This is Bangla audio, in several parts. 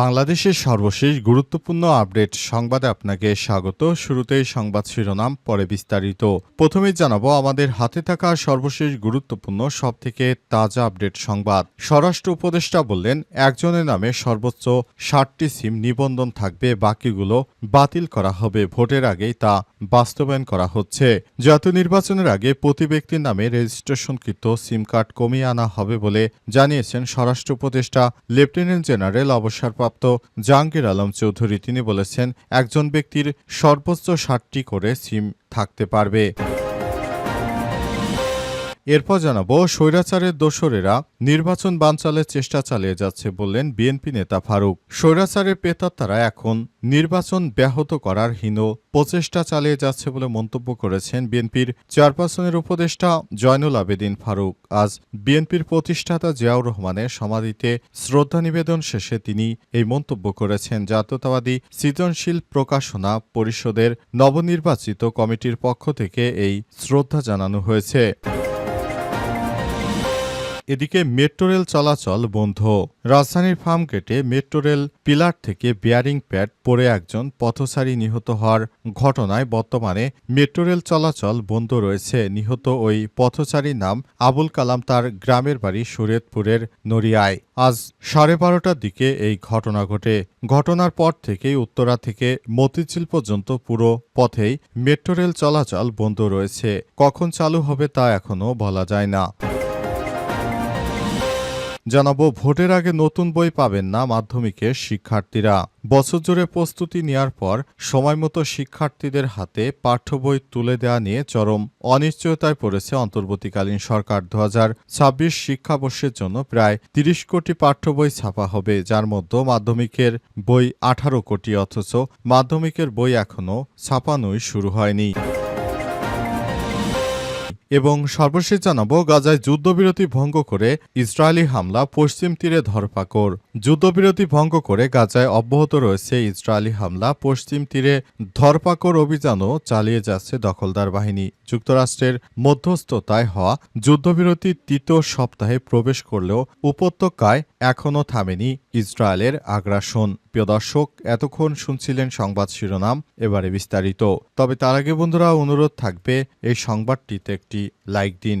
বাংলাদেশের সর্বশেষ গুরুত্বপূর্ণ আপডেট সংবাদে আপনাকে স্বাগত। শুরুতেই সংবাদ শিরোনাম, পরে বিস্তারিত। প্রথমে জানাব, আমাদের হাতে থাকা সর্বশেষ গুরুত্বপূর্ণ, সবথেকে তাজা আপডেট সংবাদ। স্বরাষ্ট্র উপদেষ্টা বললেন, একজনের নামে সর্বোচ্চ ষাটটি সিম নিবন্ধন থাকবে, বাকিগুলো বাতিল করা হবে। ভোটের আগেই তা বাস্তবায়ন করা হচ্ছে। জাতীয় নির্বাচনের আগে প্রতি ব্যক্তির নামে রেজিস্ট্রেশনকৃত সিম কার্ড কমিয়ে আনা হবে বলে জানিয়েছেন স্বরাষ্ট্র উপদেষ্টা, লেফটেন্যান্ট জেনারেল অবসরপ্রাপ্ত জাহাঙ্গীর আলম চৌধুরী তিনি বলেছেন একজন ব্যক্তির সর্বোচ্চ ষাটটি করে সিম থাকতে পারবে। এরপর জানাব, স্বৈরাচারের দোসরেরা নির্বাচন বানচালের চেষ্টা চালিয়ে যাচ্ছে বললেন বিএনপি নেতা ফারুক। স্বৈরাচারের পেতাত্তারা এখন নির্বাচন ব্যাহত করার হীন প্রচেষ্টা চালিয়ে যাচ্ছে বলে মন্তব্য করেছেন বিএনপির চেয়ারপারসনের উপদেষ্টা জয়নুল আবেদিন ফারুক। আজ বিএনপির প্রতিষ্ঠাতা জিয়াউর রহমানের সমাধিতে শ্রদ্ধা নিবেদন শেষে তিনি এই মন্তব্য করেছেন। জাতীয়তাবাদী সৃজনশীল প্রকাশনা পরিষদের নবনির্বাচিত কমিটির পক্ষ থেকে এই শ্রদ্ধা জানানো হয়েছে। এদিকে মেট্রো রেল চলাচল বন্ধ। রাজধানীর ফার্মগেটে মেট্রো রেল পিলার থেকে বিয়ারিং প্যাড পরে একজন পথচারী নিহত হওয়ার ঘটনায় বর্তমানে মেট্রো রেল চলাচল বন্ধ রয়েছে। নিহত ওই পথচারীর নাম আবুল কালাম, তার গ্রামের বাড়ি সুরেতপুরের নড়িয়ায়। আজ সাড়ে বারোটার দিকে এই ঘটনা ঘটে। ঘটনার পর থেকেই উত্তরা থেকে মতিঝিল পর্যন্ত পুরো পথেই মেট্রো রেল চলাচল বন্ধ রয়েছে। কখন চালু হবে তা এখনও বলা যায় না। জানাব, ভোটের আগে নতুন বই পাবেন না মাধ্যমিকের শিক্ষার্থীরা। বছর জুড়ে প্রস্তুতি নেওয়ার পর সময়মতো শিক্ষার্থীদের হাতে পাঠ্য বই তুলে দেওয়া নিয়ে চরম অনিশ্চয়তায় পড়েছে অন্তর্বর্তীকালীন সরকার। দু হাজার ছাব্বিশ শিক্ষাবর্ষের জন্য প্রায় তিরিশ কোটি পাঠ্য বই ছাপা হবে, যার মধ্যে মাধ্যমিকের বই আঠারো কোটি, অথচ মাধ্যমিকের বই এখনও ছাপানোই শুরু হয়নি। এবং সর্বশেষ জানাব, গাজায় যুদ্ধবিরতি ভঙ্গ করে ইসরায়েলি হামলা পশ্চিম তীরে ধরপাকড়। যুদ্ধবিরতি ভঙ্গ করে গাজায় অব্যাহত রয়েছে ইসরায়েলি হামলা পশ্চিম তীরে ধরপাকড় অভিযানও চালিয়ে যাচ্ছে দখলদার বাহিনী। যুক্তরাষ্ট্রের মধ্যস্থতায় হওয়া যুদ্ধবিরতি তৃতীয় সপ্তাহে প্রবেশ করলেও উপত্যকায় এখনও থামেনি ইসরায়েলের আগ্রাসন। প্রিয় দর্শক, এতক্ষণ শুনছিলেন সংবাদ শিরোনাম, এবারে বিস্তারিত। তবে তার আগে বন্ধুরা, অনুরোধ থাকবে এই সংবাদটিতে একটি লাইক দিন।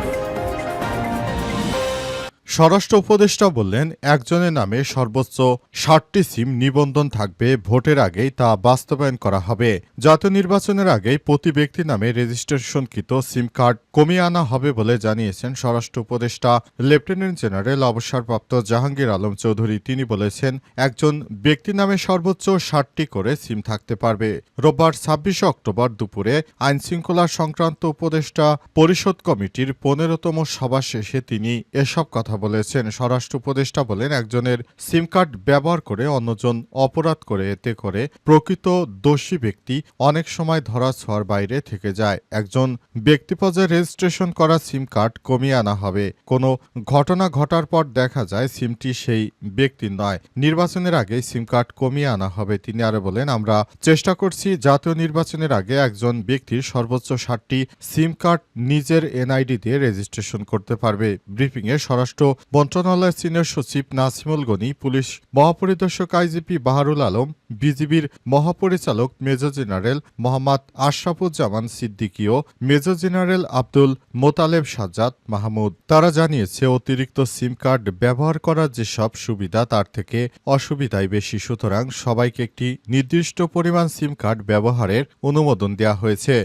স্বরাষ্ট্র উপদেষ্টা বললেন, একজনের নামে সর্বোচ্চ ষাটটি সিম নিবন্ধন থাকবে, ভোটের আগেই তা বাস্তবায়ন করা হবে। জাতীয় নির্বাচনের আগেই প্রতি ব্যক্তির নামে রেজিস্ট্রেশনকৃত সিম কার্ড কমিয়ে আনা হবে বলে জানিয়েছেন স্বরাষ্ট্র উপদেষ্টা। লেফটেন্যান্ট জেনারেল অবসরপ্রাপ্ত জাহাঙ্গীর আলম চৌধুরী তিনি বলেছেন, একজন ব্যক্তি নামে সর্বোচ্চ ষাটটি করে সিম থাকতে পারবে। রোববার ছাব্বিশে অক্টোবর দুপুরে আইন শৃঙ্খলা সংক্রান্ত উপদেষ্টা পরিষদ কমিটির পনেরোতম সভা শেষে তিনি এসব কথা বলেছেন, স্বরাষ্ট্র উপদেষ্টা বলেন, একজনের সিম কার্ড ব্যবহার করে অন্যজন অপরাধ করে, এতে করে প্রকৃত দোষী ব্যক্তি অনেক সময় ধরা ছোঁয়ার বাইরে থেকে যায়। একজন ব্যক্তি পর্যায়ে রেজিস্ট্রেশন করা সিম কার্ড কমিয়ে আনা হবে। কোনো ঘটনা ঘটার পর দেখা যায় সিমটি সেই ব্যক্তির নয়। নির্বাচনের আগে সিম কার্ড কমিয়ে আনা হবে, তিনি আরও বলেন, আমরা চেষ্টা করছি জাতীয় নির্বাচনের আগে একজন ব্যক্তির সর্বোচ্চ ষাটটি সিম কার্ড নিজের এনআইডি দিয়ে রেজিস্ট্রেশন করতে পারবে। ব্রিফিংয়ে স্বরাষ্ট্র মন্ত্রণালয়ের সিনিয়র সচিব নাসিমুল গনি, পুলিশ মহাপরিদর্শক আইজিপি বাহারুল আলম, বিজিবির মহাপরিচালক মেজর জেনারেল মোহাম্মদ আশরাফুজ্জামান সিদ্দিকী ও মেজর জেনারেল আব্দুল মোতালেব সাজ্জাদ মাহমুদ। তারা জানিয়েছে, অতিরিক্ত সিম কার্ড ব্যবহার করার যেসব সুবিধা, তার থেকে অসুবিধাই বেশি। সুতরাং সবাইকে একটি নির্দিষ্ট পরিমাণ সিম কার্ড ব্যবহারের অনুমোদন দেওয়া হয়েছে।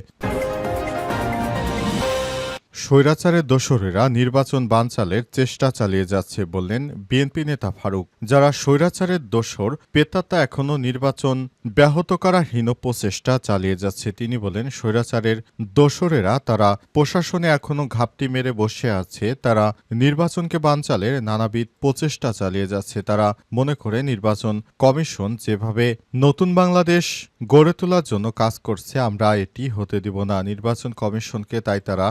স্বৈরাচারের দোসরেরা নির্বাচন বানচালের চেষ্টা চালিয়ে যাচ্ছে বললেন বিএনপি নেতা ফারুক। যারা স্বৈরাচারের দোসর পেতাত্তা এখনও নির্বাচন ব্যাহত করার হীন প্রচেষ্টা চালিয়ে যাচ্ছে, তিনি বলেন স্বৈরাচারের দোসরেরা তারা প্রশাসনে এখনও ঘাপটি মেরে বসে আছে, তারা নির্বাচনকে বানচালের নানাবিধ প্রচেষ্টা চালিয়ে যাচ্ছে, তারা মনে করে নির্বাচন কমিশন যেভাবে নতুন বাংলাদেশ গড়ে তোলার জন্য কাজ করছে, আমরা এটি হতে দিব না, নির্বাচন কমিশনকে তাই তারা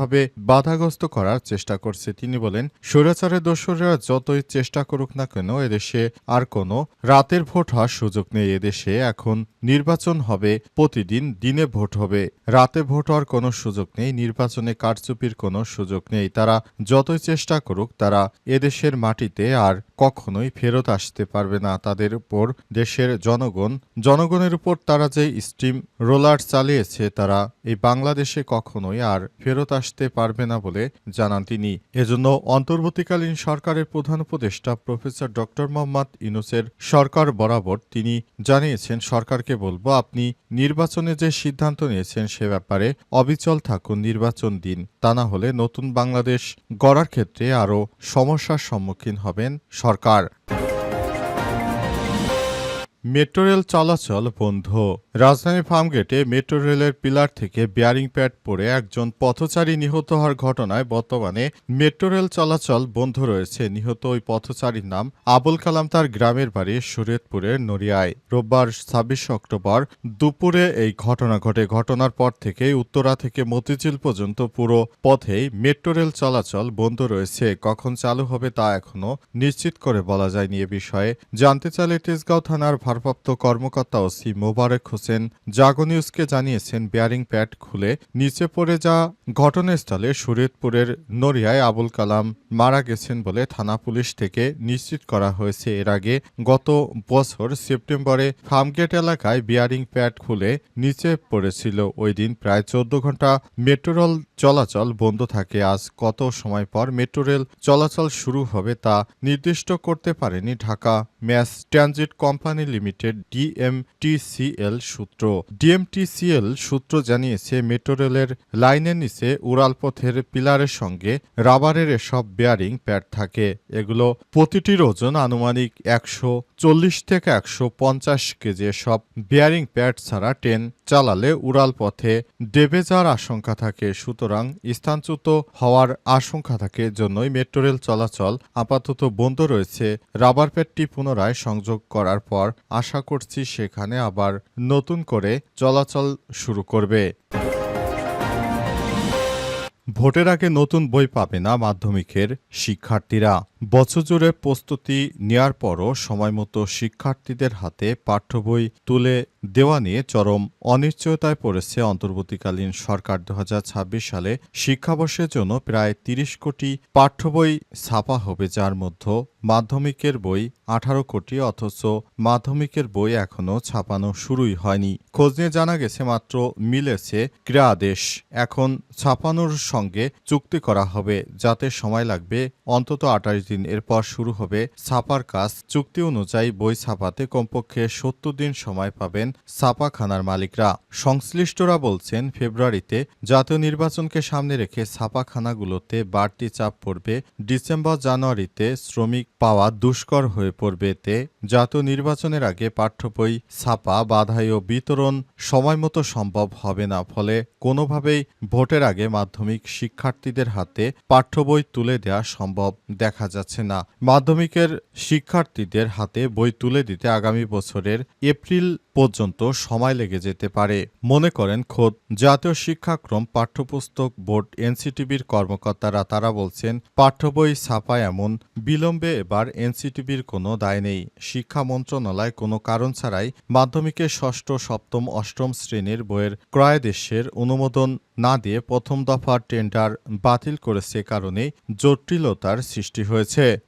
নানাভাবে বাধাগ্রস্ত করার চেষ্টা করছে। তিনি বলেন, স্বৈরাচারের দোসররা যতই চেষ্টা করুক না কেন, এদেশে আর কোনো রাতের ভোট হওয়ার সুযোগ নেই। এদেশে এখন নির্বাচন হবে, প্রতিদিন দিনে ভোট হবে। রাতে ভোট হওয়ার কোনো সুযোগ নেই, নির্বাচনে কারচুপির কোনো সুযোগ নেই। তারা যতই চেষ্টা করুক, তারা এদেশের মাটিতে আর কখনোই ফেরত আসতে পারবে না। তাদের উপর দেশের জনগণ, জনগণের উপর তারা যে স্টিম রোলার চালিয়েছে, তারা এই বাংলাদেশে কখনোই আর ফেরত আসতে পারবে না বলে জানান তিনি। এজন্য অন্তর্বর্তীকালীন সরকারের প্রধান উপদেষ্টা প্রফেসর ডক্টর মোহাম্মদ ইউনুসের সরকার বরাবর তিনি জানিয়েছেন, সরকারকে বলব আপনি নির্বাচনে যে সিদ্ধান্ত নিয়েছেন সে ব্যাপারে অবিচল থাকুন, নির্বাচন দিন। তা না হলে নতুন বাংলাদেশ গড়ার ক্ষেত্রে আরও সমস্যার সম্মুখীন হবেন সরকার। মেট্রো রেল চলাচল বন্ধ। রাজধানী ফার্মগেটে মেট্রো রেলের পিলার থেকে বেয়ারিং প্যাড পড়ে একজন পথচারী নিহত হওয়ার ঘটনায় বর্তমানে মেট্রো রেল চলাচল বন্ধ রয়েছে। নিহত ওই পথচারীর নাম আবুল কালাম। তার গ্রামের বাড়ি শরীয়তপুরের নড়িয়ায়। রোববার ছাব্বিশ অক্টোবর দুপুরে এই ঘটনা ঘটে। ঘটনার পর থেকেই উত্তরা থেকে মতিঝিল পর্যন্ত পুরো পথেই মেট্রো রেল চলাচল বন্ধ রয়েছে। কখন চালু হবে তা এখনও নিশ্চিত করে বলা যায়নি এ বিষয়ে। জানতে চাইলে তেজগাঁও থানার ভারপ্রাপ্ত কর্মকর্তা ওসি মোবারক হোসেন জাগো নিউজকে জানিয়েছেন, বেয়ারিং প্যাড খুলে নিচে পড়ে যা ঘটনাস্থলে শরীয়তপুরের নড়িয়ায় আবুল কালাম মারা গেছেন বলে থানা পুলিশ থেকে নিশ্চিত করা হয়েছে। এর আগে গত বছর সেপ্টেম্বরে ফার্মগেট এলাকায় বিয়ারিং প্যাড খুলে নিচে পড়েছিল। ওই দিন প্রায় চোদ্দ ঘণ্টা মেট্রো রেল চলাচল বন্ধ থাকে। আজ কত সময় পর মেট্রো রেল চলাচল শুরু হবে তা নির্দিষ্ট করতে পারেনি Dhaka. Mass transit company limited, DMTCL সূত্র। ডিএমটিসিএল সূত্র জানিয়েছে, মেট্রো রেলের লাইনের নিচে উড়ালপথের পিলারের সঙ্গে রাবারের এসব বেয়ারিং প্যাড থাকে। এগুলো প্রতিটির ওজন আনুমানিক একশো চল্লিশ থেকে একশো পঞ্চাশ কেজি। সব বেয়ারিং প্যাড ছাড়া ট্রেন চালালে উড়াল পথে ডেবে যাওয়ার আশঙ্কা থাকে। সুতরাং স্থানচ্যুত হওয়ার আশঙ্কা থাকে জন্যই মেট্রো রেল চলাচল আপাতত বন্ধ রয়েছে। রাবার প্যাডটি পুনরায় সংযোগ করার পর আশা করছি সেখানে আবার নতুন করে চলাচল শুরু করবে। ভোটের আগে নতুন বই পাবে না মাধ্যমিকের শিক্ষার্থীরা। বছর জুড়ে প্রস্তুতি নেয়ার পরও সময়মতো শিক্ষার্থীদের হাতে পাঠ্য বই তুলে দেওয়া নিয়ে চরম অনিশ্চয়তায় পড়েছে অন্তর্বর্তীকালীন সরকার দু হাজার ছাব্বিশ সালে। শিক্ষাবর্ষের জন্য প্রায় ৩০ কোটি পাঠ্য বই ছাপা হবে, যার মধ্যে মাধ্যমিকের বই আঠারো কোটি, অথচ মাধ্যমিকের বই এখনও ছাপানো শুরুই হয়নি। খোঁজ নিয়ে জানা গেছে, মাত্র মিলেছে ক্রিয়াদেশ এখন ছাপানোর সঙ্গে চুক্তি করা হবে, যাতে সময় লাগবে অন্তত আঠাশ দিন এরপর শুরু হবে ছাপার কাজ। চুক্তি অনুযায়ী বই ছাপাতে কমপক্ষে সত্তর দিন সময় পাবেন ছাপাখানার মালিকরা। সংশ্লিষ্টরা বলছেন, ফেব্রুয়ারিতে জাতীয় নির্বাচনকে সামনে রেখে ছাপাখানাগুলোতে বাড়তি চাপ পড়বে। ডিসেম্বর, জানুয়ারিতে শ্রমিক পাওয়া দুষ্কর হয়ে পড়বে এতে জাতীয় নির্বাচনের আগে পাঠ্য বই ছাপা, বাধাই ও বিতরণ সময়মতো সম্ভব হবে না। ফলে কোনোভাবেই ভোটের আগে মাধ্যমিক শিক্ষার্থীদের হাতে পাঠ্য বই তুলে দেওয়া সম্ভব দেখা যাচ্ছে। না। মাধ্যমিকের শিক্ষার্থীদের হাতে বই তুলে দিতে আগামী বছরের এপ্রিল পর্যন্ত সময় লেগে যেতে পারে। মনে করেন, খোদ জাতীয় শিক্ষাক্রম পাঠ্যপুস্তক বোর্ড এনসিটিভির কর্মকর্তারা, তারা বলছেন পাঠ্যবই ছাপা এমন বিলম্বে এবার এনসিটিভির কোনো দায় নেই। শিক্ষা মন্ত্রণালয় কোনো কারণ ছাড়াই মাধ্যমিকের ষষ্ঠ, সপ্তম, অষ্টম শ্রেণির বইয়ের ক্রয়াদেশের অনুমোদন না দিয়ে প্রথম দফার টেন্ডার বাতিল করেছে কারণে জটিলতার সৃষ্টি হয়েছে।